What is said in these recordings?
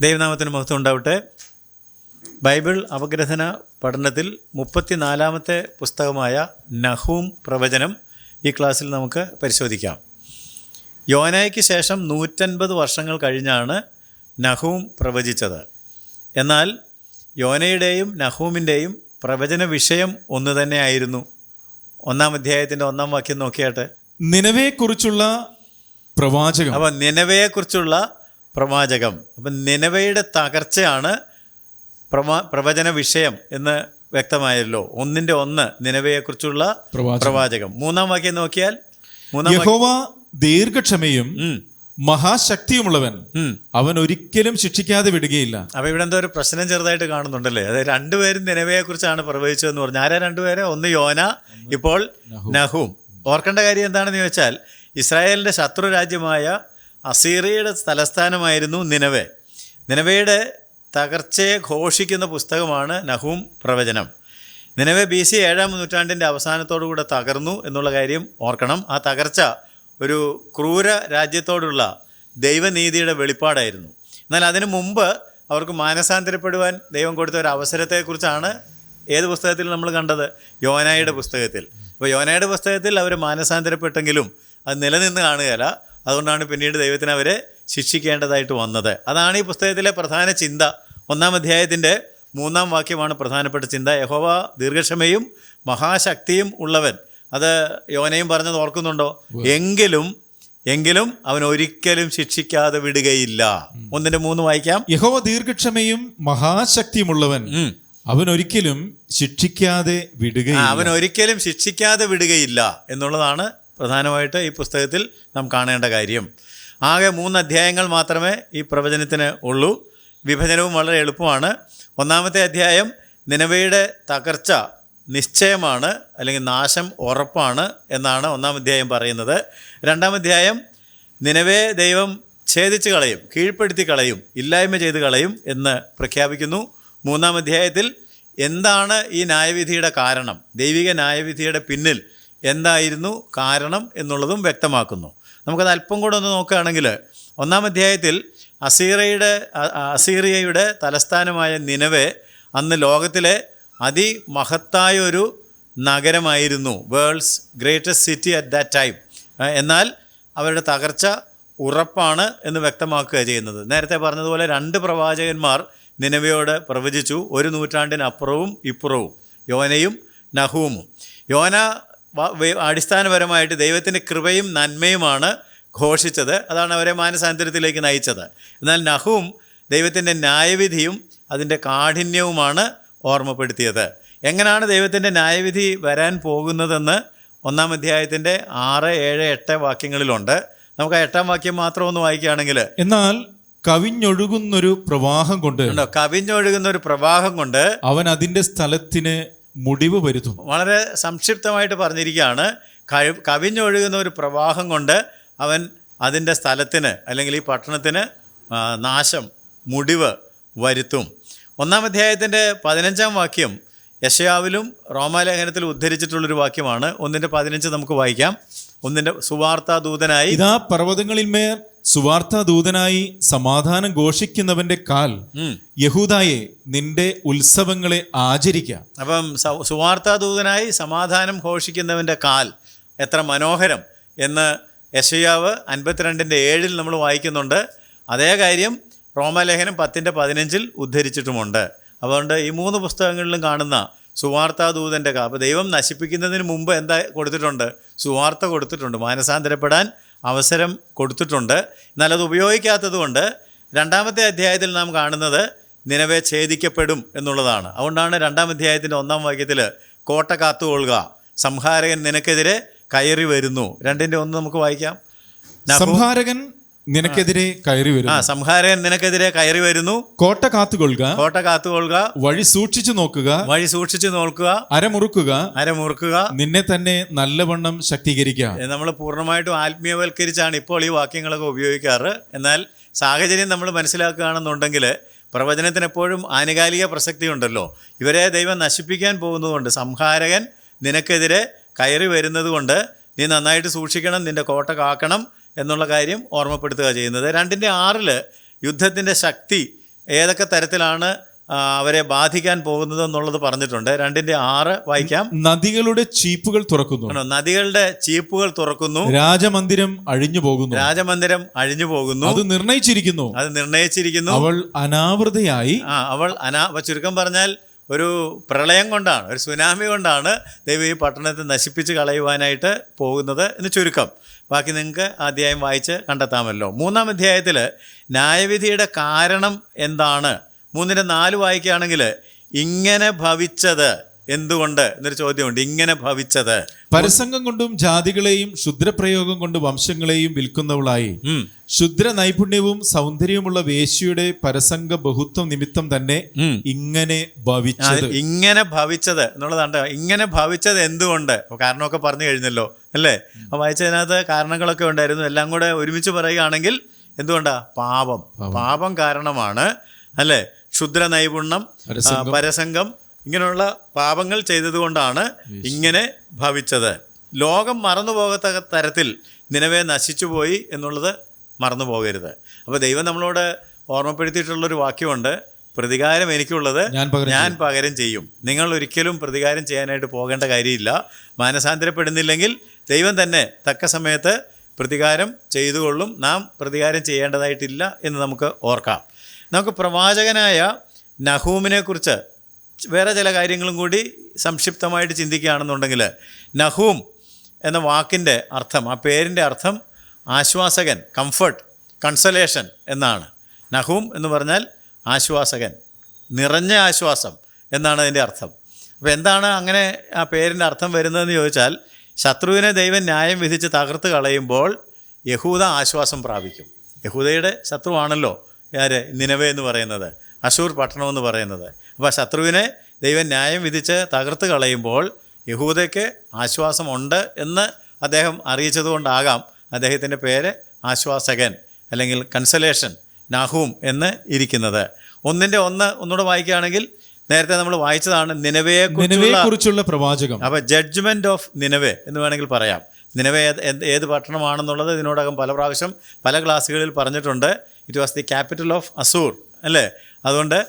ദൈവനാമത്തിന് മഹത്വം ഉണ്ടാവട്ടെ. ബൈബിൾ അപഗ്രഥന പഠനത്തിൽ മുപ്പത്തിനാലാമത്തെ പുസ്തകമായ നഹൂം പ്രവചനം ഈ ക്ലാസ്സിൽ നമുക്ക് പരിശോധിക്കാം. യോനയ്ക്ക് ശേഷം നൂറ്റൻപത് വർഷങ്ങൾ കഴിഞ്ഞാണ് നഹൂം പ്രവചിച്ചത്. എന്നാൽ യോനയുടെയും നഹൂമിന്റെയും പ്രവചന വിഷയം ഒന്ന് തന്നെയായിരുന്നു ഒന്നാം അധ്യായത്തിന്റെ ഒന്നാം വാക്യം നോക്കിയാട്ടെ. നിലവെക്കുറിച്ചുള്ള പ്രവാചകം. അപ്പോൾ നിലവയെക്കുറിച്ചുള്ള പ്രവാചകം. അപ്പം നിലവയുടെ തകർച്ചയാണ് പ്രവാ പ്രവചന വിഷയം എന്ന് വ്യക്തമായല്ലോ. ഒന്നിന്റെ ഒന്ന് നിലവയെക്കുറിച്ചുള്ള പ്രവാചകം. മൂന്നാം വാക്യം നോക്കിയാൽ മൂന്നാം യഹോവ ദീർഘക്ഷമയും മഹാശക്തിയുമുള്ളവൻ അവൻ ഒരിക്കലും ശിക്ഷിക്കാതെ വിടുകയില്ല. അപ്പൊ ഇവിടെ എന്തോ ഒരു പ്രശ്നം ചെറുതായിട്ട് കാണുന്നുണ്ടല്ലേ? അതായത് രണ്ടുപേരും നിലവയെ കുറിച്ചാണ് പ്രവചിച്ചതെന്ന് പറഞ്ഞു. ആരാ രണ്ടുപേരെ? ഒന്ന് യോന ഇപ്പോൾ നഹൂം. ഓർക്കേണ്ട കാര്യം എന്താണെന്ന് ചോദിച്ചാൽ ഇസ്രായേലിന്റെ ശത്രു രാജ്യമായ അസീറിയയുടെ തലസ്ഥാനമായിരുന്നു നിനവേ. നിനവയുടെ തകർച്ചയെ ഘോഷിക്കുന്ന പുസ്തകമാണ് നഹൂം പ്രവചനം. നിലവെ ബി സി ഏഴാം നൂറ്റാണ്ടിന്റെ അവസാനത്തോടുകൂടെ തകർന്നു എന്നുള്ള കാര്യം ഓർക്കണം. ആ തകർച്ച ഒരു ക്രൂര രാജ്യത്തോടുള്ള ദൈവനീതിയുടെ വെളിപ്പാടായിരുന്നു. എന്നാൽ അതിനു മുമ്പ് അവർക്ക് മാനസാന്തരപ്പെടുവാൻ ദൈവം കൊടുത്ത ഒരു അവസരത്തെക്കുറിച്ചാണ് ഏത് പുസ്തകത്തിൽ നമ്മൾ കണ്ടത്? യോനായുടെ പുസ്തകത്തിൽ. അപ്പോൾ യോനായുടെ പുസ്തകത്തിൽ അവർ മാനസാന്തരപ്പെട്ടെങ്കിലും അത് നിലനിന്ന് കാണുകയില്ല. അതുകൊണ്ടാണ് പിന്നീട് ദൈവത്തിന് അവരെ ശിക്ഷിക്കേണ്ടതായിട്ട് വന്നത്. അതാണ് ഈ പുസ്തകത്തിലെ പ്രധാന ചിന്ത. ഒന്നാം അധ്യായത്തിന്റെ മൂന്നാം വാക്യമാണ് പ്രധാനപ്പെട്ട ചിന്ത. യഹോവ ദീർഘക്ഷമയും മഹാശക്തിയും ഉള്ളവൻ. അത് യോനയും പറഞ്ഞത് ഓർക്കുന്നുണ്ടോ? എങ്കിലും എങ്കിലും അവൻ ഒരിക്കലും ശിക്ഷിക്കാതെ വിടുകയില്ല. ഒന്നിന്റെ മൂന്ന് വായിക്കാം. യഹോവ ദീർഘക്ഷമയും മഹാശക്തിയുമുള്ളവൻ ഉള്ളവൻ. അവൻ ഒരിക്കലും ശിക്ഷിക്കാതെ വിടുകയില്ല. അവൻ ഒരിക്കലും ശിക്ഷിക്കാതെ വിടുകയില്ല എന്നുള്ളതാണ് പ്രധാനമായിട്ട് ഈ പുസ്തകത്തിൽ നാം കാണേണ്ട കാര്യം. ആകെ മൂന്ന് അധ്യായങ്ങൾ മാത്രമേ ഈ പ്രവചനത്തിന് ഉള്ളൂ. വിഭജനവും വളരെ എളുപ്പമാണ്. ഒന്നാമത്തെ അധ്യായം നിലവയുടെ തകർച്ച നിശ്ചയമാണ് അല്ലെങ്കിൽ നാശം ഉറപ്പാണ് എന്നാണ് ഒന്നാം അധ്യായം പറയുന്നത്. രണ്ടാം അധ്യായം നിലവേ ദൈവം ഛേദിച്ച് കളയും കീഴ്പ്പെടുത്തി കളയും ഇല്ലായ്മ ചെയ്ത് കളയും എന്ന് പ്രഖ്യാപിക്കുന്നു. മൂന്നാം അധ്യായത്തിൽ എന്താണ് ഈ ന്യായവിധിയുടെ കാരണം? ദൈവിക ന്യായവിധിയുടെ പിന്നിൽ എന്തായിരുന്നു കാരണം എന്നുള്ളതും വ്യക്തമാക്കുന്നു. നമുക്കത് അല്പം കൂടെ ഒന്ന് നോക്കുകയാണെങ്കിൽ ഒന്നാം അധ്യായത്തിൽ അസീറയുടെ അസീറിയയുടെ തലസ്ഥാനമായ നിനവെ അന്ന് ലോകത്തിലെ അതിമഹത്തായ ഒരു നഗരമായിരുന്നു world's greatest city at that time. എന്നാൽ അവരുടെ തകർച്ച ഉറപ്പാണ് എന്ന് വ്യക്തമാക്കുക ചെയ്യുന്നത്. നേരത്തെ പറഞ്ഞതുപോലെ രണ്ട് പ്രവാചകന്മാർ നിലവയോട് പ്രവചിച്ചു ഒരു നൂറ്റാണ്ടിനപ്പുറവും ഇപ്പുറവും യോനയും നഹൂമും യോന അടിസ്ഥാനപരമായിട്ട് ദൈവത്തിന്റെ കൃപയും നന്മയുമാണ് ഘോഷിച്ചത്. അതാണ് അവരെ മാനസാന്തരത്തിലേക്ക് നയിച്ചത്. എന്നാൽ നഹൂം ദൈവത്തിന്റെ ന്യായവിധിയും അതിന്റെ കാഠിന്യവുമാണ് ഓർമ്മപ്പെടുത്തിയത്. എങ്ങനെയാണ് ദൈവത്തിന്റെ ന്യായവിധി വരാൻ പോകുന്നതെന്ന് ഒന്നാം അധ്യായത്തിന്റെ ആറ് ഏഴ് എട്ട് വാക്യങ്ങളിലുണ്ട്. നമുക്ക് ആ എട്ടാം വാക്യം മാത്രം ഒന്ന് വായിക്കുകയാണെങ്കിൽ എന്നാൽ കവിഞ്ഞൊഴുകുന്നൊരു പ്രവാഹം കൊണ്ട് കവിഞ്ഞൊഴുകുന്ന ഒരു പ്രവാഹം കൊണ്ട് അവൻ അതിന്റെ സ്ഥലത്തിന് മുടിവ് വരുത്തും. വളരെ സംക്ഷിപ്തമായിട്ട് പറഞ്ഞിരിക്കുകയാണ്. കവിഞ്ഞൊഴുകുന്ന ഒരു പ്രവാഹം കൊണ്ട് അവൻ അതിന്റെ സ്ഥലത്തിന് അല്ലെങ്കിൽ ഈ പട്ടണത്തിന് നാശം മുടിവ് വരുത്തും. ഒന്നാം അധ്യായത്തിന്റെ പതിനഞ്ചാം വാക്യം യശയാവിലും റോമാലേഖനത്തിൽ ഉദ്ധരിച്ചിട്ടുള്ളൊരു വാക്യമാണ്. ഒന്നിന്റെ പതിനഞ്ച് നമുക്ക് വായിക്കാം. ഒന്നിന്റെ സുവാർത്താ ദൂതനായി ഇതാ പർവതങ്ങളിന്മേൽ സുവാർത്താ ദൂതനായി സമാധാനം ഘോഷിക്കുന്നവന്റെ കാൽ. യഹൂദായെ നിന്റെ ഉത്സവങ്ങളെ ആചരിക്കാം. അപ്പം സുവാർത്താ ദൂതനായി സമാധാനം ഘോഷിക്കുന്നവന്റെ കാൽ എത്ര മനോഹരം എന്ന് യശയാവ് അൻപത്തിരണ്ടിന്റെ ഏഴിൽ നമ്മൾ വായിക്കുന്നുണ്ട്. അതേ കാര്യം റോമലേഖനം പത്തിന്റെ പതിനഞ്ചിൽ ഉദ്ധരിച്ചിട്ടുമുണ്ട്. അതുകൊണ്ട് ഈ മൂന്ന് പുസ്തകങ്ങളിലും കാണുന്ന സുവാർത്താ ദൂതന്റെ കാ അപ്പോൾ ദൈവം നശിപ്പിക്കുന്നതിന് മുമ്പ് എന്താ കൊടുത്തിട്ടുണ്ട്? സുവാർത്ത കൊടുത്തിട്ടുണ്ട്. മാനസാന്തരപ്പെടാൻ അവസരം കൊടുത്തിട്ടുണ്ട്. എന്നാൽ അത് ഉപയോഗിക്കാത്തത് കൊണ്ട് രണ്ടാമത്തെ അധ്യായത്തിൽ നാം കാണുന്നത് നിലവെ ഛേദിക്കപ്പെടും എന്നുള്ളതാണ്. അതുകൊണ്ടാണ് രണ്ടാം അധ്യായത്തിന്റെ ഒന്നാം വാക്യത്തിൽ കോട്ട കാത്തുകൊള്ളുക സംഹാരകൻ നിനക്കെതിരെ കയറി വരുന്നു. രണ്ടിന്റെ ഒന്ന് നമുക്ക് വായിക്കാം. സംഹാരകൻ നിനക്കെതിരെ കയറി വരും ആ സംഹാരൻ നിനക്കെതിരെ കയറി വരുന്നു. കോട്ട കാത്തുകൊള്ളുക. കോട്ട കാത്തുകൊള്ളുക. വഴി സൂക്ഷിച്ചു നോക്കുക. വഴി സൂക്ഷിച്ചു നോക്കുക. അരമുറുക്കുക. അരമുറുക്കുക നിന്നെ തന്നെ നല്ലവണ്ണം ശക്തീകരിക്കുക. നമ്മൾ പൂർണമായിട്ടും ആത്മീയവൽക്കരിച്ചാണ് ഇപ്പോൾ ഈ വാക്യങ്ങളൊക്കെ ഉപയോഗിക്കാറ്. എന്നാൽ സാഹചര്യം നമ്മൾ മനസ്സിലാക്കുകയാണെന്നുണ്ടെങ്കിൽ പ്രവചനത്തിന് എപ്പോഴും ആനുകാലിക പ്രസക്തി ഉണ്ടല്ലോ. ഇവരെ ദൈവം നശിപ്പിക്കാൻ പോകുന്നതുകൊണ്ട് സംഹാരകൻ നിനക്കെതിരെ കയറി വരുന്നത് കൊണ്ട് നീ നന്നായിട്ട് സൂക്ഷിക്കണം നിന്റെ കോട്ട കാക്കണം. എന്നുള്ള കാര്യം ഓർമ്മപ്പെടുത്തുക ചെയ്യുന്നത്. രണ്ടിന്റെ ആറിൽ യുദ്ധത്തിന്റെ ശക്തി ഏതൊക്കെ തരത്തിലാണ് അവരെ ബാധിക്കാൻ പോകുന്നത് എന്നുള്ളത് പറഞ്ഞിട്ടുണ്ട്. രണ്ടിന്റെ ആറ് വായിക്കാം. നദികളുടെ ചീപ്പുകൾ തുറക്കുന്നു. നദികളുടെ ചീപ്പുകൾ തുറക്കുന്നു. രാജമന്ദിരം അഴിഞ്ഞു പോകുന്നു. രാജമന്ദിരം അഴിഞ്ഞു പോകുന്നു. അത് നിർണയിച്ചിരിക്കുന്നു. അത് നിർണയിച്ചിരിക്കുന്നു. അവൾ അനാവൃതയായി. ആ അവൾ അനാ ചുരുക്കം പറഞ്ഞാൽ ഒരു പ്രളയം കൊണ്ടാണ് ഒരു സുനാമി കൊണ്ടാണ് ദൈവം ഈ പട്ടണത്തെ നശിപ്പിച്ച് കളയുവാനായിട്ട് പോകുന്നത് എന്ന് ചുരുക്കം. ബാക്കി നിങ്ങൾക്ക് അധ്യായം വായിച്ച് കണ്ടെത്താമല്ലോ. മൂന്നാം അധ്യായത്തിൽ ന്യായവിധിയുടെ കാരണം എന്താണ്? മൂന്നിന്റെ നാല് വായിക്കുകയാണെങ്കിൽ ഇങ്ങനെ ഭവിച്ചത്. എന്തുകൊണ്ട്? എന്നൊരു ചോദ്യമുണ്ട്. ഇങ്ങനെ ഭവിച്ചത്. പരസംഗം കൊണ്ടും ജാതികളെയും ക്ഷുദ്രപ്രയോഗം കൊണ്ട് വംശങ്ങളെയും വിൽക്കുന്നവളായി. ക്ഷുദ്ര നൈപുണ്യവും സൗന്ദര്യവുമുള്ള വേശ്യയുടെ പരസംഗ ബഹുത്വം നിമിത്തം തന്നെ ഇങ്ങനെ ഭവിച്ചത്. ഇങ്ങനെ ഭവിച്ചത് എന്നുള്ളതാണ്. ഇങ്ങനെ ഭവിച്ചത് എന്തുകൊണ്ട്? അപ്പൊ കാരണമൊക്കെ പറഞ്ഞു കഴിഞ്ഞല്ലോ അല്ലേ? അപ്പോൾ വായിച്ചതിനകത്ത് കാരണങ്ങളൊക്കെ ഉണ്ടായിരുന്നു. എല്ലാം കൂടെ ഒരുമിച്ച് പറയുകയാണെങ്കിൽ എന്തുകൊണ്ടാ? പാപം. പാപം. കാരണമാണ് അല്ലേ? ക്ഷുദ്ര നൈപുണ്യം പരസംഗം ഇങ്ങനെയുള്ള പാപങ്ങൾ ചെയ്തതുകൊണ്ടാണ് ഇങ്ങനെ ഭവിച്ചത്. ലോകം മറന്നു പോകത്തക്ക തരത്തിൽ നിലവെ നശിച്ചുപോയി എന്നുള്ളത് മറന്നു പോകരുത് അപ്പോൾ ദൈവം നമ്മളോട് ഓർമ്മപ്പെടുത്തിയിട്ടുള്ളൊരു വാക്യമുണ്ട്. പ്രതികാരം എനിക്കുള്ളത് ഞാൻ പകരം ചെയ്യും. നിങ്ങൾ ഒരിക്കലും പ്രതികാരം ചെയ്യാനായിട്ട് പോകേണ്ട കാര്യമില്ല. മാനസാന്തരപ്പെടുന്നില്ലെങ്കിൽ ദൈവം തന്നെ തക്ക സമയത്ത് പ്രതികാരം ചെയ്തുകൊള്ളും. നാം പ്രതികാരം ചെയ്യേണ്ടതായിട്ടില്ല എന്ന് നമുക്ക് ഓർക്കാം. നമുക്ക് പ്രവാചകനായ നഹൂമിനെ കുറിച്ച് വേറെ ചില കാര്യങ്ങളും കൂടി സംക്ഷിപ്തമായിട്ട് ചിന്തിക്കുകയാണെന്നുണ്ടെങ്കിൽ നഹൂം എന്ന വാക്കിന്റെ അർത്ഥം ആ പേരിന്റെ അർത്ഥം ആശ്വാസകൻ കംഫർട്ട് കൺസലേഷൻ എന്നാണ്. നഹൂം എന്ന് പറഞ്ഞാൽ ആശ്വാസകൻ നിറഞ്ഞ ആശ്വാസം എന്നാണ് അതിന്റെ അർത്ഥം. അപ്പോൾ എന്താണ് അങ്ങനെ ആ പേരിന്റെ അർത്ഥം വരുന്നതെന്ന് ചോദിച്ചാൽ ശത്രുവിനെ ദൈവം ന്യായം വിധിച്ച് തകർത്ത് കളയുമ്പോൾ യഹൂദ ആശ്വാസം പ്രാപിക്കും. യഹൂദയുടെ ശത്രുവാണല്ലോ ആര്? നിനവേ എന്ന് പറയുന്നത്. അശൂർ പട്ടണമെന്ന് പറയുന്നത്. അപ്പോൾ ശത്രുവിനെ ദൈവം ന്യായം വിധിച്ച് തകർത്ത് കളയുമ്പോൾ യഹൂദയ്ക്ക് ആശ്വാസമുണ്ട് എന്ന് അദ്ദേഹം അറിയിച്ചതുകൊണ്ടാകാം അദ്ദേഹത്തിന്റെ പേര് ആശ്വാസകൻ അല്ലെങ്കിൽ കൺസലേഷൻ നാഹൂം എന്ന് ഇരിക്കുന്നത്. ഒന്നിന്റെ ഒന്ന് ഒന്നുകൂടെ വായിക്കുകയാണെങ്കിൽ നേരത്തെ നമ്മൾ വായിച്ചതാണ് നിലവയെ കുറിച്ചുള്ള പ്രവാചകം. അപ്പോൾ ജഡ്ജ്മെന്റ് ഓഫ് നിലവെ എന്ന് വേണമെങ്കിൽ പറയാം. നിലവെ ഏത് പട്ടണമാണെന്നുള്ളത് ഇതിനോടകം പല പ്രാവശ്യം പല ക്ലാസ്സുകളിൽ പറഞ്ഞിട്ടുണ്ട്. It was the capital of Assur അല്ലേ? അതുകൊണ്ട്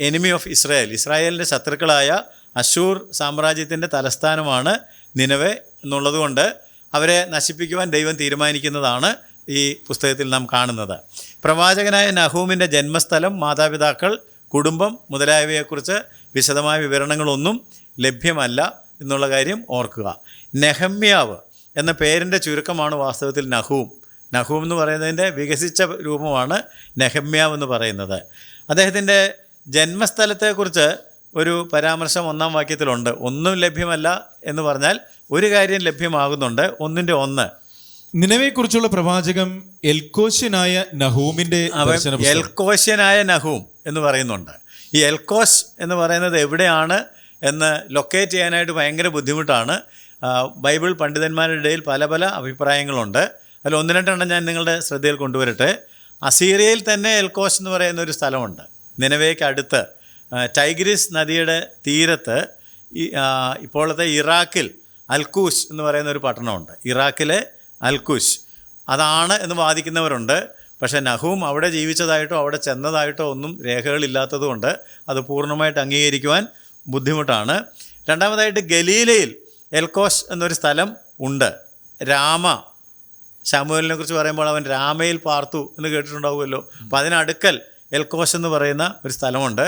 എനിമി ഓഫ് ഇസ്രായേൽ ഇസ്രായേലിന്റെ ശത്രുക്കളായ അശൂർ സാമ്രാജ്യത്തിന്റെ തലസ്ഥാനമാണ് നിലവെ എന്നുള്ളതുകൊണ്ട് അവരെ നശിപ്പിക്കുവാൻ ദൈവം തീരുമാനിക്കുന്നതാണ് ഈ പുസ്തകത്തിൽ നാം കാണുന്നത്. പ്രവാചകനായ നഹൂമിന്റെ ജന്മസ്ഥലം മാതാപിതാക്കൾ കുടുംബം മുതലായവയെക്കുറിച്ച് വിശദമായ വിവരണങ്ങളൊന്നും ലഭ്യമല്ല എന്നുള്ള കാര്യം ഓർക്കുക. നെഹമ്യാവ് എന്ന പേരിന്റെ ചുരുക്കമാണ് വാസ്തവത്തിൽ നഹൂം. നഹൂം എന്ന് പറയുന്നതിന്റെ വികസിച്ച രൂപമാണ് നെഹമ്യാവ് എന്ന് പറയുന്നത്. അദ്ദേഹത്തിന്റെ ജന്മസ്ഥലത്തെക്കുറിച്ച് ഒരു പരാമർശം ഒന്നാം വാക്യത്തിലുണ്ട്. ഒന്നും ലഭ്യമല്ല എന്ന് പറഞ്ഞാൽ ഒരു കാര്യം ലഭ്യമാകുന്നുണ്ട്. ഒന്നിന്റെ ഒന്ന്. നിലവെക്കുറിച്ചുള്ള പ്രവാചകം എൽക്കോശ്യനായ നഹൂമിന്റെ എൽക്കോശ്യനായ നഹൂം എന്ന് പറയുന്നുണ്ട്. ഈ എൽക്കോസ് എന്ന് പറയുന്നത് എവിടെയാണ് എന്ന് ലൊക്കേറ്റ് ചെയ്യാനായിട്ട് ഭയങ്കര ബുദ്ധിമുട്ടാണ്. ബൈബിൾ പണ്ഡിതന്മാരുടെ ഇടയിൽ പല പല അഭിപ്രായങ്ങളുണ്ട്. അതിൽ ഒന്ന് രണ്ടെണ്ണം ഞാൻ നിങ്ങളുടെ ശ്രദ്ധയിൽ കൊണ്ടുവരട്ടെ. അസീറിയയിൽ തന്നെ എൽക്കോസ് എന്ന് പറയുന്ന ഒരു സ്ഥലമുണ്ട്. നിലവേക്ക് അടുത്ത്. ടൈഗ്രിസ് നദിയുടെ തീരത്ത് ഇപ്പോഴത്തെ ഇറാഖിൽ അൽക്കൂസ് എന്ന് പറയുന്ന ഒരു പട്ടണമുണ്ട്. ഇറാഖിലെ അൽക്കൂസ് അതാണ് എന്ന് വാദിക്കുന്നവരുണ്ട്. പക്ഷേ നഹൂം അവിടെ ജീവിച്ചതായിട്ടോ അവിടെ ചെന്നതായിട്ടോ ഒന്നും രേഖകളില്ലാത്തതുകൊണ്ട് അത് പൂർണമായിട്ട് അംഗീകരിക്കുവാൻ ബുദ്ധിമുട്ടാണ്. രണ്ടാമതായിട്ട് ഗലീലയിൽ എൽക്കോസ് എന്നൊരു സ്ഥലം ഉണ്ട്. രാമ ശാമുവലിനെ കുറിച്ച് പറയുമ്പോൾ അവൻ രാമയിൽ പാർത്തു എന്ന് കേട്ടിട്ടുണ്ടാവുമല്ലോ. അപ്പോൾ അതിനടുക്കൽ എൽക്കോശ് എന്ന് പറയുന്ന ഒരു സ്ഥലമുണ്ട്.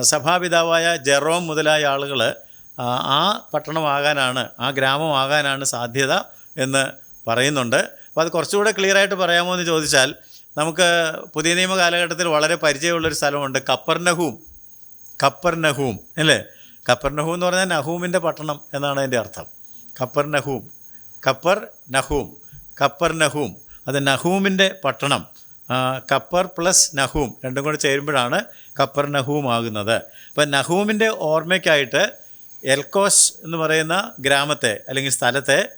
സഭാപിതാവായ ജെറോം മുതലായ ആളുകൾ ആ പട്ടണമാകാനാണ് ആ ഗ്രാമമാകാനാണ് സാധ്യത എന്ന് പറയുന്നുണ്ട്. അപ്പോൾ അത് കുറച്ചുകൂടെ ക്ലിയർ ആയിട്ട് പറയാമോ എന്ന് ചോദിച്ചാൽ നമുക്ക് പുതിയ നിയമ കാലഘട്ടത്തിൽ വളരെ പരിചയമുള്ളൊരു സ്ഥലമുണ്ട് കപ്പർനഹൂം. കപ്പർ നഹൂം അല്ലേ? കപ്പർ നഹൂം എന്ന് പറഞ്ഞാൽ നഹൂമിന്റെ പട്ടണം എന്നാണ് അതിന്റെ അർത്ഥം. കപ്പർ നഹൂം കപ്പർ നഹൂം കപ്പർ നഹൂം. അത് നഹൂമിന്റെ പട്ടണം. കപ്പർ പ്ലസ് നഹൂം രണ്ടും കൂടെ ചേരുമ്പോഴാണ് കപ്പർ നഹൂം ആകുന്നത്. അപ്പം നഹൂമിന്റെ ഓർമ്മയ്ക്കായിട്ട് എൽക്കോസ് എന്ന് പറയുന്ന ഗ്രാമത്തെ അല്ലെങ്കിൽ സ്ഥലത്തെ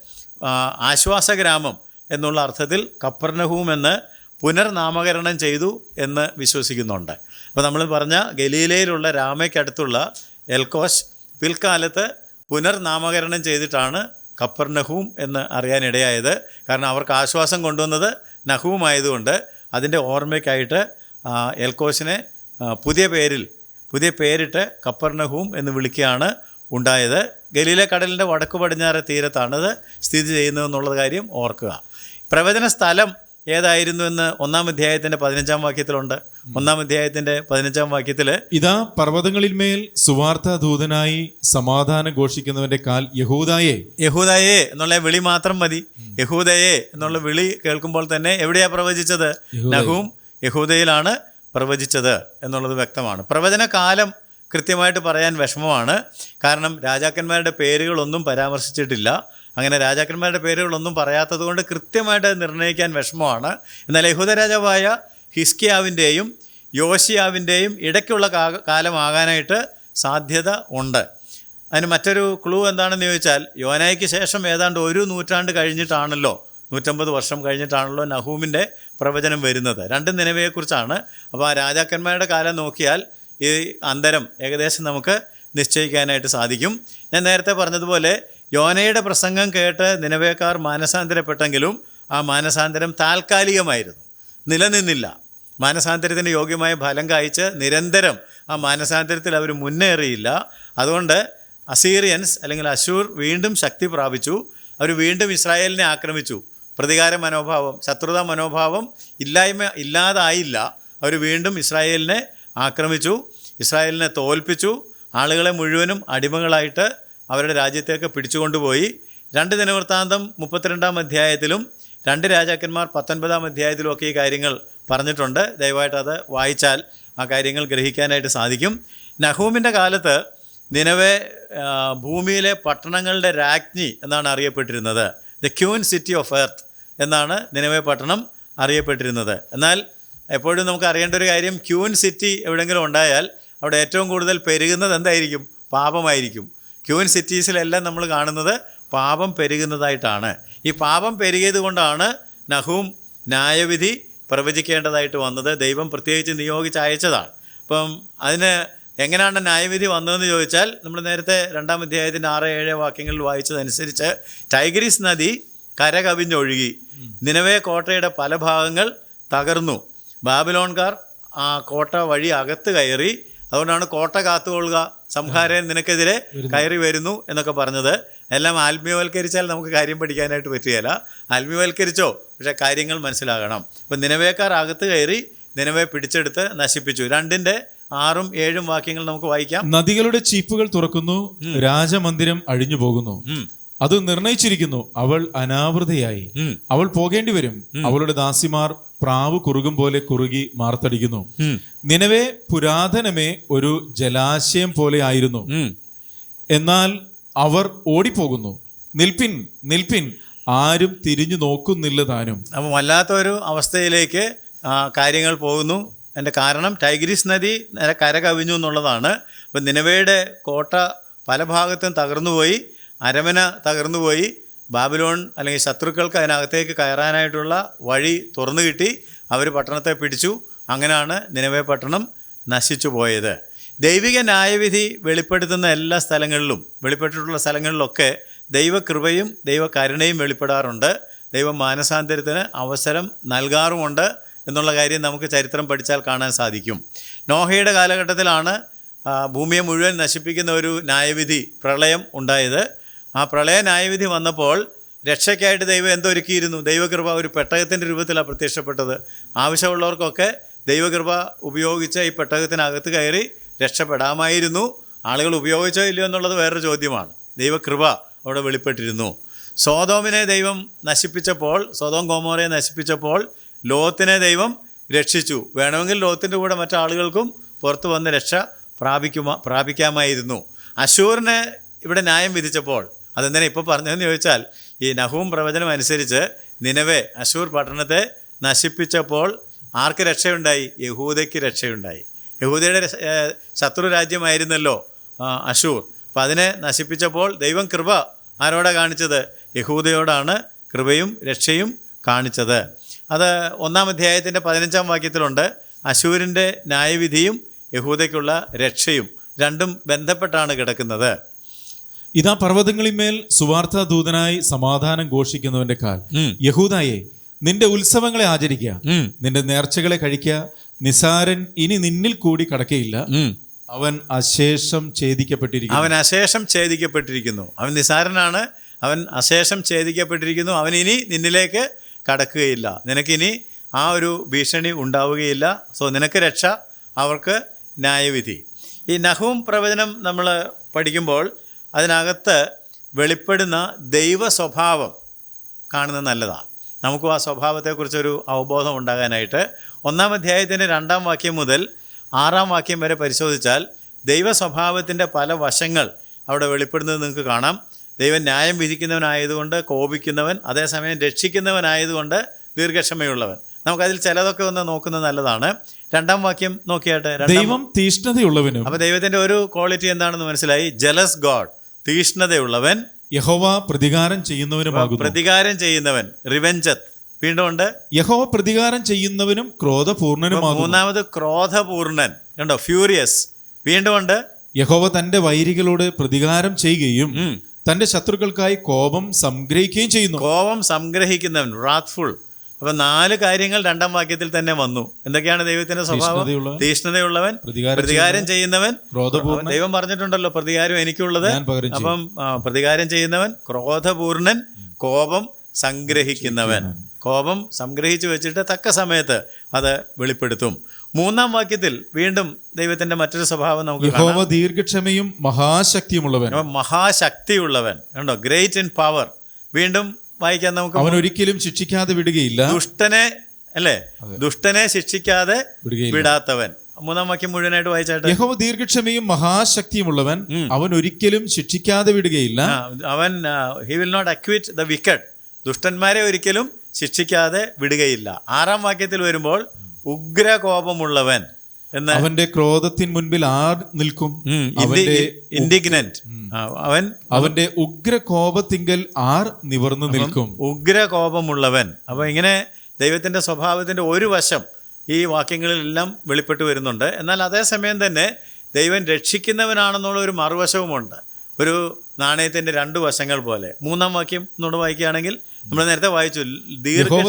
ആശ്വാസ ഗ്രാമം എന്നുള്ള അർത്ഥത്തിൽ കപ്പർനഹൂം എന്ന് പുനർനാമകരണം ചെയ്തു എന്ന് വിശ്വസിക്കുന്നുണ്ട്. അപ്പോൾ നമ്മൾ പറഞ്ഞ ഗലീലയിലുള്ള രാമയ്ക്കടുത്തുള്ള എൽക്കോസ് പിൽക്കാലത്ത് പുനർനാമകരണം ചെയ്തിട്ടാണ് കപ്പർനഹൂം എന്ന് അറിയാനിടയായത്. കാരണം അവർക്ക് ആശ്വാസം കൊണ്ടുവന്നത് നഹൂമായതുകൊണ്ട് അതിന്റെ ഓർമ്മയ്ക്കായിട്ട് എൽക്കോസിനെ പുതിയ പേരിൽ പുതിയ പേരിട്ട് കപ്പർണഹൂം എന്ന് വിളിക്കുകയാണ് ഉണ്ടായത്. ഗലീല കടലിന്റെ വടക്കു പടിഞ്ഞാറ് തീരത്താണ് സ്ഥിതി ചെയ്യുന്നതെന്നുള്ള കാര്യം ഓർക്കുക. പ്രവചന സ്ഥലം ഏതായിരുന്നു എന്ന് ഒന്നാം അധ്യായത്തിന്റെ പതിനഞ്ചാം വാക്യത്തിലുണ്ട്. ഒന്നാം അധ്യായത്തിന്റെ പതിനഞ്ചാം വാക്യത്തിൽ ഇതാ പർവതങ്ങളിന്മേൽ സുവാർത്ത ദൂതനായി സമാധാനം ഘോഷിക്കുന്നവന്റെ കാൽ യഹൂദായെ. യഹൂദായെ എന്നുള്ള വിളി മാത്രം മതി. യഹൂദയെ എന്നുള്ള വിളി കേൾക്കുമ്പോൾ തന്നെ എവിടെയാ പ്രവചിച്ചത്? നഹൂം യഹൂദയിലാണ് പ്രവചിച്ചത് എന്നുള്ളത് വ്യക്തമാണ്. പ്രവചന കാലം കൃത്യമായിട്ട് പറയാൻ വിഷമമാണ്. കാരണം രാജാക്കന്മാരുടെ പേരുകളൊന്നും പരാമർശിച്ചിട്ടില്ല. അങ്ങനെ രാജാക്കന്മാരുടെ പേരുകളൊന്നും പറയാത്തത് കൊണ്ട് കൃത്യമായിട്ട് നിർണയിക്കാൻ വിഷമമാണ്. എന്നാൽ യഹൂദ രാജാവായ ഹിസ്കിയാവിന്റെയും യോശിയാവിന്റെയും ഇടയ്ക്കുള്ള കാലമാകാനായിട്ട് സാധ്യത ഉണ്ട്. അതിന് മറ്റൊരു ക്ലൂ എന്താണെന്ന് ചോദിച്ചാൽ യോനായ്ക്ക് ശേഷം ഏതാണ്ട് ഒരു നൂറ്റാണ്ട് കഴിഞ്ഞിട്ടാണല്ലോ നൂറ്റമ്പത് വർഷം കഴിഞ്ഞിട്ടാണല്ലോ നഹൂമിന്റെ പ്രവചനം വരുന്നത്. രണ്ട് നിലവയെക്കുറിച്ചാണ്. അപ്പോൾ ആ രാജാക്കന്മാരുടെ കാലം നോക്കിയാൽ ഈ അന്തരം ഏകദേശം നമുക്ക് നിശ്ചയിക്കാനായിട്ട് സാധിക്കും. ഞാൻ നേരത്തെ പറഞ്ഞതുപോലെ യോനയുടെ പ്രസംഗം കേട്ട് നിലവേക്കാർ മാനസാന്തരപ്പെട്ടെങ്കിലും ആ മാനസാന്തരം താൽക്കാലികമായിരുന്നു. നിലനിന്നില്ല. മാനസാന്തരത്തിന് യോഗ്യമായ ഫലം കായ്ച്ച് നിരന്തരം ആ മാനസാന്തരത്തിൽ അവർ മുന്നേറിയില്ല. അതുകൊണ്ട് അസീറിയൻസ് അല്ലെങ്കിൽ അശൂർ വീണ്ടും ശക്തി പ്രാപിച്ചു. അവർ വീണ്ടും ഇസ്രായേലിനെ ആക്രമിച്ചു. പ്രതികാര മനോഭാവം ശത്രുതാ മനോഭാവം ഇല്ലായ്മ ഇല്ലാതായില്ല. അവർ വീണ്ടും ഇസ്രായേലിനെ ആക്രമിച്ചു. ഇസ്രായേലിനെ തോൽപ്പിച്ചു. ആളുകളെ മുഴുവനും അടിമകളായിട്ട് അവരുടെ രാജ്യത്തേക്ക് പിടിച്ചുകൊണ്ടുപോയി. രണ്ട് ദിനവൃത്താന്തം മുപ്പത്തിരണ്ടാം അധ്യായത്തിലും രണ്ട് രാജാക്കന്മാർ പത്തൊൻപതാം അധ്യായത്തിലും ഒക്കെ ഈ കാര്യങ്ങൾ പറഞ്ഞിട്ടുണ്ട്. ദയവായിട്ട് അത് വായിച്ചാൽ ആ കാര്യങ്ങൾ ഗ്രഹിക്കാനായിട്ട് സാധിക്കും. നഹൂമിന്റെ കാലത്ത് നിലവെ ഭൂമിയിലെ പട്ടണങ്ങളുടെ രാജ്ഞി എന്നാണ് അറിയപ്പെട്ടിരുന്നത്. The queen city of earth എന്നാണ് നിലവെ പട്ടണം അറിയപ്പെട്ടിരുന്നത്. എന്നാൽ എപ്പോഴും നമുക്ക് അറിയേണ്ട ഒരു കാര്യം ക്യൂൻ സിറ്റി എവിടെയെങ്കിലും ഉണ്ടായാൽ അവിടെ ഏറ്റവും കൂടുതൽ പെരുകുന്നത് എന്തായിരിക്കും? പാപമായിരിക്കും. ക്യൂൻ സിറ്റീസിലെല്ലാം നമ്മൾ കാണുന്നത് പാപം പെരുകുന്നതായിട്ടാണ്. ഈ പാപം പെരുകിയത് കൊണ്ടാണ് നഹൂം ന്യായവിധി പ്രവചിക്കേണ്ടതായിട്ട് വന്നത്. ദൈവം പ്രത്യേകിച്ച് നിയോഗിച്ച് അയച്ചതാണ്. അപ്പം അതിന് എങ്ങനെയാണ് ന്യായവിധി വന്നതെന്ന് ചോദിച്ചാൽ നമ്മൾ നേരത്തെ രണ്ടാം അധ്യായത്തിന്റെ ആറ് ഏഴ് വാക്യങ്ങളിൽ വായിച്ചതനുസരിച്ച് ടൈഗ്രീസ് നദി കരകവിഞ്ഞൊഴുകി. നിലവേ കോട്ടയുടെ പല ഭാഗങ്ങൾ തകർന്നു. ബാബിലോൺകാർ ആ കോട്ട വഴി അകത്ത് കയറി അതുകൊണ്ടാണ് കോട്ട കാത്തുകൊള്ളുക. സംഹാരൻ നിനക്കെതിരെ കയറി വരുന്നു എന്നൊക്കെ പറഞ്ഞത്. എല്ലാം ആത്മീയവൽക്കരിച്ചാൽ നമുക്ക് കാര്യം പഠിക്കാനായിട്ട് പറ്റുകയില്ല. ആത്മീയവൽക്കരിച്ചോ? പക്ഷേ കാര്യങ്ങൾ മനസ്സിലാകണം. ഇപ്പം നിലവേക്കാർ അകത്ത് കയറി നിലവെ പിടിച്ചെടുത്ത് നശിപ്പിച്ചു. രണ്ടിന്റെ ആറും ഏഴും വാക്യങ്ങൾ നമുക്ക് വായിക്കാം. നദികളുടെ ചീപ്പുകൾ തുറക്കുന്നു രാജമന്ദിരം അഴിഞ്ഞു പോകുന്നു. അത് നിർണയിച്ചിരിക്കുന്നു. അവൾ അനാവൃതയായി. അവൾ പോകേണ്ടി വരും. അവളുടെ ദാസിമാർ പ്രാവ് കുറുകും പോലെ കുറുകി മാർത്തടിക്കുന്നു. നിലവേ പുരാതനമേ ഒരു ജലാശയം പോലെ ആയിരുന്നു. എന്നാൽ അവർ ഓടിപ്പോകുന്നു. നിൽപ്പിൻ നിൽപ്പിൻ ആരും തിരിഞ്ഞു നോക്കുന്നില്ല താനും. അപ്പം വല്ലാത്തൊരു അവസ്ഥയിലേക്ക് കാര്യങ്ങൾ പോകുന്നു. അതിന്റെ കാരണം ടൈഗ്രീസ് നദി കര കവിഞ്ഞു എന്നുള്ളതാണ്. അപ്പം നിലവയുടെ കോട്ട പല ഭാഗത്തും തകർന്നുപോയി അരമന തകർന്നുപോയി. ബാബിലോൺ അല്ലെങ്കിൽ ശത്രുക്കൾക്ക് അതിനകത്തേക്ക് കയറാനായിട്ടുള്ള വഴി തുറന്നു കിട്ടി. അവർ പട്ടണത്തെ പിടിച്ചു. അങ്ങനെയാണ് നിലവേ പട്ടണം നശിച്ചു പോയത്. ദൈവിക ന്യായവിധി വെളിപ്പെടുത്തുന്ന എല്ലാ സ്ഥലങ്ങളിലും വെളിപ്പെട്ടിട്ടുള്ള സ്ഥലങ്ങളിലൊക്കെ ദൈവകൃപയും ദൈവകരുണയും വെളിപ്പെടാറുണ്ട്. ദൈവ മാനസാന്തരത്തിന് അവസരം നൽകാറുമുണ്ട് എന്നുള്ള കാര്യം നമുക്ക് ചരിത്രം പഠിച്ചാൽ കാണാൻ സാധിക്കും. നോഹയുടെ കാലഘട്ടത്തിലാണ് ഭൂമിയെ മുഴുവൻ നശിപ്പിക്കുന്ന ഒരു ന്യായവിധി പ്രളയം ഉണ്ടായത്. ആ പ്രളയ ന്യായവിധി വന്നപ്പോൾ രക്ഷയ്ക്കായിട്ട് ദൈവം എന്തൊരുക്കിയിരുന്നു? ദൈവകൃപ ഒരു പെട്ടകത്തിന്റെ രൂപത്തിലാണ് പ്രത്യക്ഷപ്പെട്ടത്. ആവശ്യമുള്ളവർക്കൊക്കെ ദൈവകൃപ ഉപയോഗിച്ച് ഈ പെട്ടകത്തിനകത്ത് കയറി രക്ഷപ്പെടാമായിരുന്നു. ആളുകൾ ഉപയോഗിച്ചോ ഇല്ലയോ എന്നുള്ളത് വേറൊരു ചോദ്യമാണ്. ദൈവകൃപ അവിടെ വെളിപ്പെട്ടിരുന്നു. സോതോമിനെ ദൈവം നശിപ്പിച്ചപ്പോൾ സോതോം കോമോറയെ നശിപ്പിച്ചപ്പോൾ ലോത്തിനെ ദൈവം രക്ഷിച്ചു. വേണമെങ്കിൽ ലോത്തിന്റെ കൂടെ മറ്റാളുകൾക്കും പുറത്തു വന്ന് രക്ഷ പ്രാപിക്കുമാ പ്രാപിക്കാമായിരുന്നു. അശൂറിനെ ഇവിടെ ന്യായം വിധിച്ചപ്പോൾ അതെന്തിനാ ഇപ്പോൾ പറഞ്ഞതെന്ന് ചോദിച്ചാൽ ഈ നഹൂം പ്രവചനം അനുസരിച്ച് നിലവെ അശൂർ പട്ടണത്തെ നശിപ്പിച്ചപ്പോൾ ആർക്ക് രക്ഷയുണ്ടായി? യഹൂദയ്ക്ക് രക്ഷയുണ്ടായി. യഹൂദയുടെ ശത്രു രാജ്യമായിരുന്നല്ലോ അശൂർ. അപ്പം അതിനെ നശിപ്പിച്ചപ്പോൾ ദൈവം കൃപ ആരോടാ കാണിച്ചത്? യഹൂദയോടാണ് കൃപയും രക്ഷയും കാണിച്ചത്. അത് ഒന്നാം അധ്യായത്തിന്റെ പതിനഞ്ചാം വാക്യത്തിലുണ്ട്. അശൂരിന്റെ ന്യായവിധിയും യഹൂദയ്ക്കുള്ള രക്ഷയും രണ്ടും ബന്ധപ്പെട്ടാണ് കിടക്കുന്നത്. ഇതാ പർവതങ്ങളിന്മേൽ സുവാർത്ത ദൂതനായി സമാധാനം ഘോഷിക്കുന്നവന്റെ കാൽ. യഹൂദായെ നിന്റെ ഉത്സവങ്ങളെ ആചരിക്കുക. നിന്റെ നേർച്ചകളെ കഴിക്കുക. നിസാരൻ ഇനി നിന്നിൽ കൂടി കടക്കയില്ല. അവൻ അശേഷം ഛേദിക്കപ്പെട്ടിരിക്കുന്നു. അവൻ അശേഷം ഛേദിക്കപ്പെട്ടിരിക്കുന്നു. അവൻ നിസാരനാണ്. അവൻ അശേഷം ഛേദിക്കപ്പെട്ടിരിക്കുന്നു. അവൻ ഇനി നിന്നിലേക്ക് കടക്കുകയില്ല. നിനക്കിനി ആ ഒരു ഭീഷണി ഉണ്ടാവുകയില്ല. സോ നിനക്ക് രക്ഷ അവർക്ക് ന്യായവിധി. ഈ നഹൂം പ്രവചനം നമ്മൾ പഠിക്കുമ്പോൾ അതിനകത്ത് വെളിപ്പെടുന്ന ദൈവ സ്വഭാവം കാണുന്നത് നല്ലതാണ്. നമുക്കും ആ സ്വഭാവത്തെക്കുറിച്ചൊരു അവബോധം ഉണ്ടാകാനായിട്ട് ഒന്നാം അധ്യായത്തിന്റെ രണ്ടാം വാക്യം മുതൽ ആറാം വാക്യം വരെ പരിശോധിച്ചാൽ ദൈവ സ്വഭാവത്തിന്റെ പല വശങ്ങൾ അവിടെ വെളിപ്പെടുന്നത് നിങ്ങൾക്ക് കാണാം. ദൈവം ന്യായം വിധിക്കുന്നവനായതുകൊണ്ട് കോപിക്കുന്നവൻ അതേസമയം രക്ഷിക്കുന്നവനായതുകൊണ്ട് ദീർഘക്ഷമയുള്ളവൻ. നമുക്കതിൽ ചിലതൊക്കെ ഒന്ന് നോക്കുന്നത് നല്ലതാണ്. രണ്ടാം വാക്യം നോക്കിയാട്ടെ? ദൈവം തീഷ്ണതയുള്ളവനും അപ്പോൾ ദൈവത്തിന്റെ ഒരു ക്വാളിറ്റി എന്താണെന്ന് മനസ്സിലായി? ജലസ് ഗോഡ് തീഷ്ണതയുള്ളവൻ യഹോവ പ്രതികാരം ചെയ്യുന്നവനുമാകുന്നു. പ്രതികാരം ചെയ്യുന്നവൻ റിവെഞ്ചത്ത്. വീണ്ടും ഉണ്ട്. യഹോവ പ്രതികാരം ചെയ്യുന്നവനും ക്രോധപൂർണനുമാകുന്നു. മൂന്നാമത് ക്രോധപൂർണൻ. കണ്ടോ? ഫ്യൂരിയസ് വീണ്ടും ഉണ്ട്. യഹോവ തന്റെ വൈരികളോട് പ്രതികാരം ചെയ്യുകയും തന്റെ ശത്രുക്കൾക്കായി കോപം സംഗ്രഹിക്കുകയും ചെയ്യുന്നു. കോപം സംഗ്രഹിക്കുന്നവൻ റാത്ത്ഫുൾ അപ്പൊ നാല് കാര്യങ്ങൾ രണ്ടാം വാക്യത്തിൽ തന്നെ വന്നു. എന്തൊക്കെയാണ് ദൈവത്തിന്റെ സ്വഭാവം? തീഷ്ണതയുള്ളവൻ, പ്രതികാരം ചെയ്യുന്നവൻ ദൈവം പറഞ്ഞിട്ടുണ്ടല്ലോ പ്രതികാരം എനിക്കുള്ളത്. അപ്പം പ്രതികാരം ചെയ്യുന്നവൻ ക്രോധപൂർണൻ കോപം സംഗ്രഹിക്കുന്നവൻ. കോപം സംഗ്രഹിച്ചു വെച്ചിട്ട് തക്ക സമയത്ത് അത് വെളിപ്പെടുത്തും. മൂന്നാം വാക്യത്തിൽ വീണ്ടും ദൈവത്തിന്റെ മറ്റൊരു സ്വഭാവം നമുക്ക് ദീർഘക്ഷമയും മഹാശക്തിയുമുള്ളവൻ. മഹാശക്തിയുള്ളവൻ. ഉണ്ടോ ഗ്രേറ്റ് ഇൻ പവർ വീണ്ടും വായിക്കാൻ നമുക്ക് അവൻ ഒരിക്കലും ശിക്ഷിക്കാതെ വിടുകയില്ല. ദുഷ്ടനെ അല്ലേ? ദുഷ്ടനെ ശിക്ഷിക്കാതെ. വിടാത്തവൻ. മൂന്നാം വാക്യം മുഴുവനായിട്ട് വായിച്ചായിട്ട് യഹോവ ദീർഘക്ഷമയും മഹാശക്തിയുമുള്ളവൻ അവൻ ഒരിക്കലും ശിക്ഷിക്കാതെ വിടുകയില്ല. അവൻ he will not acquit the wicked ദുഷ്ടന്മാരെ ഒരിക്കലും ശിക്ഷിക്കാതെ വിടുകയില്ല. ആറാം വാക്യത്തിൽ വരുമ്പോൾ ഉഗ്രകോപമുള്ളവൻ. എന്ന് അവന്റെ ക്രോധത്തിന് മുൻപിൽ ആർ നിൽക്കും? ഇൻഡിഗ്നന്റ് അവൻ അവന്റെ ഉഗ്ര കോപത്തിങ്കൽ ആർ നിവർന്നു നിൽക്കും? ഉഗ്ര കോപമുള്ളവൻ അപ്പൊ ഇങ്ങനെ ദൈവത്തിന്റെ സ്വഭാവത്തിന്റെ ഒരു വശം ഈ വാക്യങ്ങളിലെല്ലാം വെളിപ്പെട്ട് വരുന്നുണ്ട്. എന്നാൽ അതേസമയം തന്നെ ദൈവം രക്ഷിക്കുന്നവനാണെന്നുള്ള ഒരു മറുവശവുമുണ്ട്. ഒരു നാണയത്തിന്റെ രണ്ട് വശങ്ങൾ പോലെ. മൂന്നാം വാക്യം എന്നോട് വായിക്കുകയാണെങ്കിൽ നമ്മൾ നേരത്തെ വായിച്ചു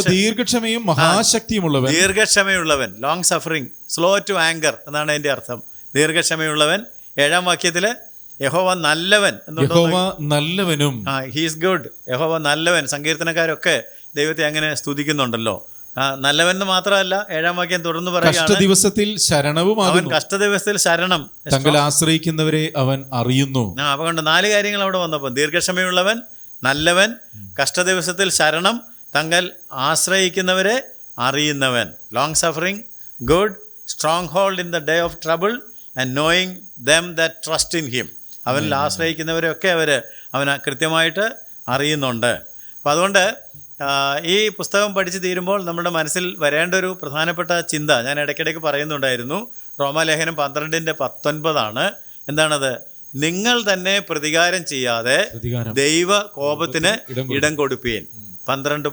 ദീർഘക്ഷമയും മഹാശക്തിയുമുള്ളവൻ. ദീർഘക്ഷമയുള്ളവൻ long suffering slow to anger എന്നാണ് അതിന്റെ അർത്ഥം. ദീർഘക്ഷമയുള്ളവൻ ഏഴാം വാക്യത്തിൽ യഹോവ നല്ലവൻ യഹോവ നല്ലവനും. ആ ഹീസ് ഗുഡ് യഹോവ നല്ലവൻ. സങ്കീർത്തനക്കാരൊക്കെ ദൈവത്തെ അങ്ങനെ സ്തുതിക്കുന്നുണ്ടല്ലോ. ആ, നല്ലവൻ എന്ന് മാത്രമല്ല ഏഴാം വാക്യം തുടർന്ന് കഷ്ട പറയുകയാണ് ദിവസത്തിൽ അവൻ കഷ്ട കഷ്ടദിവസത്തിൽ ശരണം. തങ്ങൾ ആശ്രയിക്കുന്നവരെ അവൻ അറിയുന്നു. ആ അപ്പോൾ കണ്ട് നാല് കാര്യങ്ങൾ അവിടെ വന്നപ്പോൾ ദീർഘക്ഷമയുള്ളവൻ നല്ലവൻ കഷ്ടദിവസത്തിൽ ശരണം തങ്ങൾ ആശ്രയിക്കുന്നവരെ അറിയുന്നവൻ. Long suffering good strong hold in the day of trouble and knowing them that trust in him അവനിൽ ആശ്രയിക്കുന്നവരെയൊക്കെ അവർ അവൻ കൃത്യമായിട്ട് അറിയുന്നുണ്ട്. അപ്പം അതുകൊണ്ട് ഈ പുസ്തകം പഠിച്ച് തീരുമ്പോൾ നമ്മുടെ മനസ്സിൽ വരേണ്ട ഒരു പ്രധാനപ്പെട്ട ചിന്ത ഞാൻ ഇടയ്ക്കിടയ്ക്ക് പറയുന്നുണ്ടായിരുന്നു റോമാലേഖനം പന്ത്രണ്ടിന്റെ പത്തൊൻപതാണ്. എന്താണത്? നിങ്ങൾ തന്നെ പ്രതികാരം ചെയ്യാതെ ദൈവ കോപത്തിന് ഇടം കൊടുപ്പീൻ. പന്ത്രണ്ട്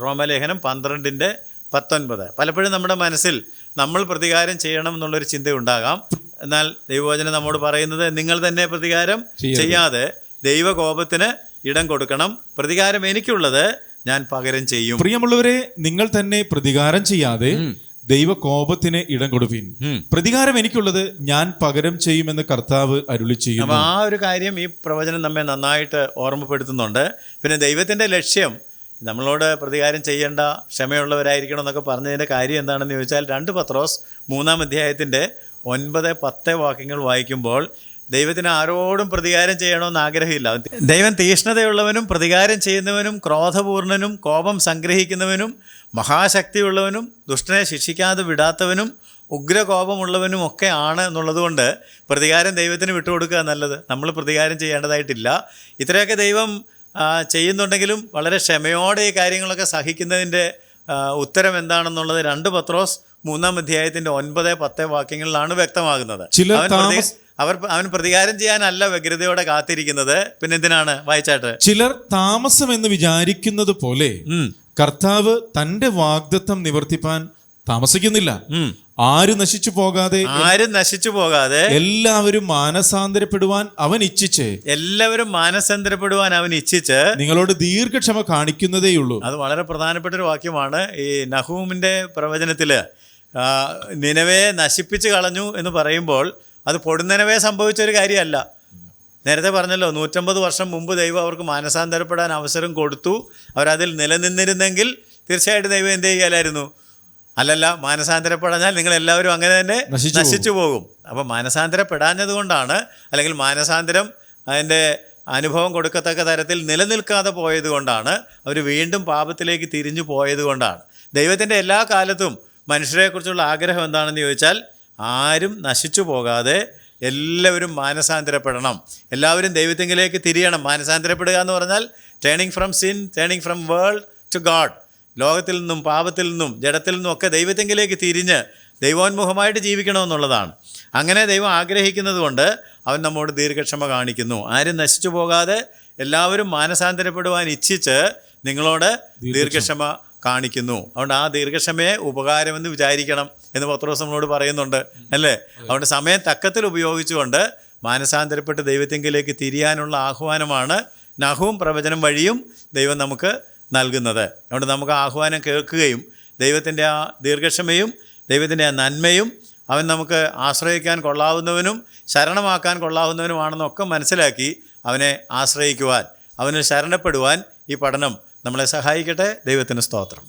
റോമലേഖനം പന്ത്രണ്ടിന്റെ പത്തൊൻപത്. പലപ്പോഴും നമ്മുടെ മനസ്സിൽ നമ്മൾ പ്രതികാരം ചെയ്യണം എന്നുള്ളൊരു ചിന്തയുണ്ടാകാം. എന്നാൽ ദൈവവചനം നമ്മോട് പറയുന്നത് നിങ്ങൾ തന്നെ പ്രതികാരം ചെയ്യാതെ ചെയ്യാതെ ദൈവകോപത്തിന് ഇടം കൊടുക്കണം. പ്രതികാരം എനിക്കുള്ളത് ഞാൻ പകരം ചെയ്യും. പ്രിയമുള്ളവരെ നിങ്ങൾ തന്നെ പ്രതികാരം ചെയ്യാതെ ദൈവകോപത്തിന് ഇടം കൊടുപ്പീൻ പ്രതികാരം എനിക്കുള്ളത് ഞാൻ പകരം ചെയ്യുമെന്ന് കർത്താവ് അരുളി ചെയ്യും ആ ഒരു കാര്യം ഈ പ്രവചനം നമ്മെ നന്നായിട്ട് ഓർമ്മപ്പെടുത്തുന്നുണ്ട്. പിന്നെ ദൈവത്തിന്റെ ലക്ഷ്യം നമ്മളോട് പ്രതികാരം ചെയ്യേണ്ട ക്ഷമയുള്ളവരായിരിക്കണം എന്നൊക്കെ പറഞ്ഞതിന്റെ കാര്യം എന്താണെന്ന് ചോദിച്ചാൽ രണ്ട് പത്രോസ് മൂന്നാം അധ്യായത്തിന്റെ ഒൻപത് പത്ത് വാക്യങ്ങൾ വായിക്കുമ്പോൾ ദൈവത്തിന് ആരോടും പ്രതികാരം ചെയ്യണമെന്ന് ആഗ്രഹമില്ല. ദൈവം തീഷ്ണതയുള്ളവനും പ്രതികാരം ചെയ്യുന്നവനും ക്രോധപൂർണനും കോപം സംഗ്രഹിക്കുന്നവനും മഹാശക്തിയുള്ളവനും ദുഷ്ടനെ ശിക്ഷിക്കാതെ വിടാത്തവനും ഉഗ്രകോപമുള്ളവനും ഒക്കെ ആണ് എന്നുള്ളതുകൊണ്ട് പ്രതികാരം ദൈവത്തിന് വിട്ടുകൊടുക്കുക നല്ലത്. നമ്മൾ പ്രതികാരം ചെയ്യേണ്ടതായിട്ടില്ല. ഇത്രയൊക്കെ ദൈവം ചെയ്യുന്നുണ്ടെങ്കിലും വളരെ ക്ഷമയോടെ ഈ കാര്യങ്ങളൊക്കെ സഹിക്കുന്നതിന്റെ ഉത്തരം എന്താണെന്നുള്ളത് രണ്ട് പത്രോസ് മൂന്നാം അധ്യായത്തിന്റെ ഒൻപത് പത്ത് വാക്യങ്ങളിലാണ് വ്യക്തമാകുന്നത്. ചില അവർ അവൻ പ്രതികാരം ചെയ്യാനല്ല വ്യഗ്രതയോടെ കാത്തിരിക്കുന്നത്. പിന്നെ എന്തിനാണ്? വായിച്ചാട്ട്. ചിലർ താമസം എന്ന് വിചാരിക്കുന്നത് പോലെ. കർത്താവ് തന്റെ വാഗ്ദത്തം നിവർത്തിപ്പാൻ താമസിക്കുന്നില്ല. ആരും ആര് നശിച്ചു പോകാതെ ആരും നശിച്ചു പോകാതെ എല്ലാവരും മാനസാന്തരപ്പെടുവാൻ അവൻ ഇച്ഛിച്ച്. എല്ലാവരും മാനസാന്തരപ്പെടുവാൻ അവൻ ഇച്ഛിച്ച് നിങ്ങളോട് ദീർഘക്ഷമ കാണിക്കുന്നതേയുള്ളൂ അത് വളരെ പ്രധാനപ്പെട്ട ഒരു വാക്യമാണ്. ഈ നഹൂമിന്റെ പ്രവചനത്തിൽ നിലവേ നശിപ്പിച്ചു കളഞ്ഞു എന്ന് പറയുമ്പോൾ അത് പൊടുന്നനവേ സംഭവിച്ച ഒരു കാര്യമല്ല. നേരത്തെ പറഞ്ഞല്ലോ നൂറ്റമ്പത് വർഷം മുമ്പ് ദൈവം അവർക്ക് മാനസാന്തരപ്പെടാൻ അവസരം കൊടുത്തു. അവരതിൽ നിലനിന്നിരുന്നെങ്കിൽ തീർച്ചയായിട്ടും ദൈവം എന്ത് ചെയ്യാലായിരുന്നു? അല്ലല്ല മാനസാന്തരപ്പെടാഞ്ഞാൽ നിങ്ങൾ എല്ലാവരും അങ്ങനെ തന്നെ നശിച്ചു പോകും. അപ്പോൾ മാനസാന്തരപ്പെടാഞ്ഞത് കൊണ്ടാണ് അല്ലെങ്കിൽ മാനസാന്തരം അതിന്റെ അനുഭവം കൊടുക്കത്തക്ക തരത്തിൽ നിലനിൽക്കാതെ പോയത് കൊണ്ടാണ് അവർ വീണ്ടും പാപത്തിലേക്ക് തിരിഞ്ഞു പോയത് കൊണ്ടാണ്. ദൈവത്തിന്റെ എല്ലാ കാലത്തും മനുഷ്യരെക്കുറിച്ചുള്ള ആഗ്രഹം എന്താണെന്ന് ചോദിച്ചാൽ ആരും നശിച്ചു പോകാതെ എല്ലാവരും മാനസാന്തരപ്പെടണം. എല്ലാവരും ദൈവത്തെങ്കിലേക്ക് തിരിയണം. മാനസാന്തരപ്പെടുക എന്ന് പറഞ്ഞാൽ turning from sin turning from world to God ലോകത്തിൽ നിന്നും പാപത്തിൽ നിന്നും ജഡത്തിൽ നിന്നും ഒക്കെ ദൈവത്തെങ്കിലേക്ക് തിരിഞ്ഞ് ദൈവോന്മുഖമായിട്ട് ജീവിക്കണമെന്നുള്ളതാണ്. അങ്ങനെ ദൈവം ആഗ്രഹിക്കുന്നത് കൊണ്ട് അവൻ നമ്മോട് ദീർഘക്ഷമ കാണിക്കുന്നു. ആരും നശിച്ചു പോകാതെ എല്ലാവരും മാനസാന്തരപ്പെടുവാൻ ഇച്ഛിച്ച് നിങ്ങളോട് ദീർഘക്ഷമ കാണിക്കുന്നു. അതുകൊണ്ട് ആ ദീർഘക്ഷമയെ ഉപകാരമെന്ന് വിചാരിക്കണം എന്ന് പത്രോസ് നമ്മളോട് പറയുന്നുണ്ട്. അല്ലേ? അതുകൊണ്ട് സമയം തക്കത്തിൽ ഉപയോഗിച്ചുകൊണ്ട് മാനസാന്തരപ്പെട്ട് ദൈവത്തെങ്കിലേക്ക് തിരിയാനുള്ള ആഹ്വാനമാണ് നഹവും പ്രവചനം വഴിയും ദൈവം നമുക്ക് നൽകുന്നത്. അതുകൊണ്ട് നമുക്ക് ആഹ്വാനം കേൾക്കുകയും ദൈവത്തിന്റെ ആ ദീർഘക്ഷമയും ദൈവത്തിന്റെ ആ നന്മയും അവൻ നമുക്ക് ആശ്രയിക്കാൻ കൊള്ളാവുന്നവനും ശരണമാക്കാൻ കൊള്ളാവുന്നവനുമാണെന്നൊക്കെ മനസ്സിലാക്കി അവനെ ആശ്രയിക്കുവാൻ അവന് ശരണപ്പെടുവാൻ ഈ പഠനം നമ്മളെ സഹായിക്കട്ടെ. ദൈവത്തിന് സ്തോത്രം.